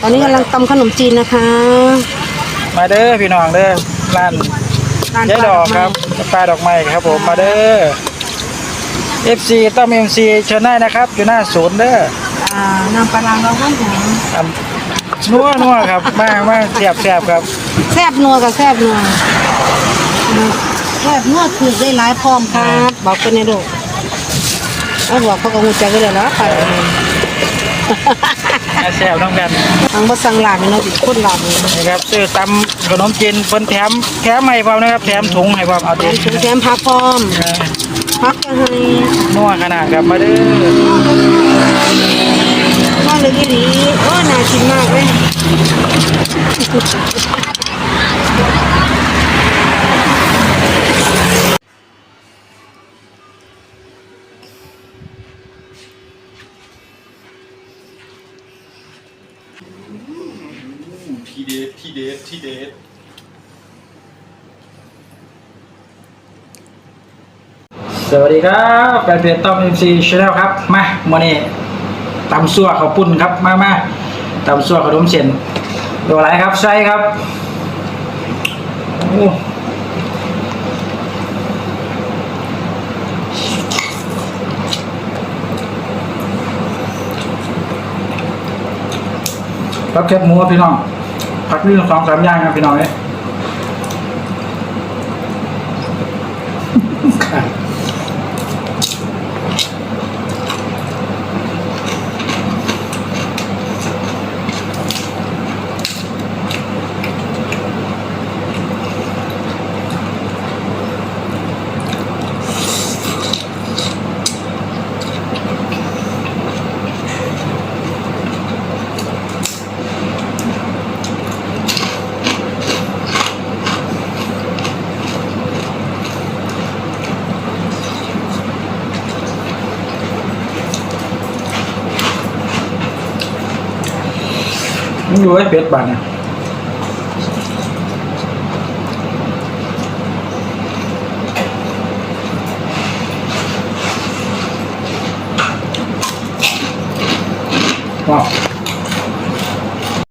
ตอนนี้กำลังตำขนมจีนนะคะ มาเด้อพี่น้องเด้อร้านร้านยายดอกครับปลาดอกไม้ครับผมมาเด้อ FC ต้อม MC เชิญได้นะครับ อยู่หน้าศูนย์เด้ออ่าน้ำปลาร้าเราข้างหัวอะนัวนัวครับมามาเสียบเสียบครับแซ่บนัวกับแซ่บนัวแซ่บนัวถือได้หลายพร้อมครับบอกเป็นในดูเอาบอกเขาก็หูจักกันเลยนะไปมา แซ่บน้องกันทางบ่สั่งหลานเนาะติดคนหลานนี่ครับซื้อตำขนมจีนเพิ่นแถมแถมให้พร้อมนะครับแถมถุงให้พร้อมเอาแถดิมถุงแถมผักพร้อมผักก็ให้นัวขนาดครับมาเด้อว่าเลยอีหลีโอ้น่ากินมากเลย ทีเดททีเดททีเดทสวัสดีครับแฟนเพจต้อม MC Channel ครับ มาโมนี้ตำซั่วข้าวปุ้นครับ มามาตำซั่วขนมเส้นดูอะไรครับใส่ครับโอ้ครับแคบหมูพี่น้อง พักนี่สองสามอย่างครับพี่น้องเนี่ย มึงดูไอ้เป็ดบ้านเนี่ยว้าว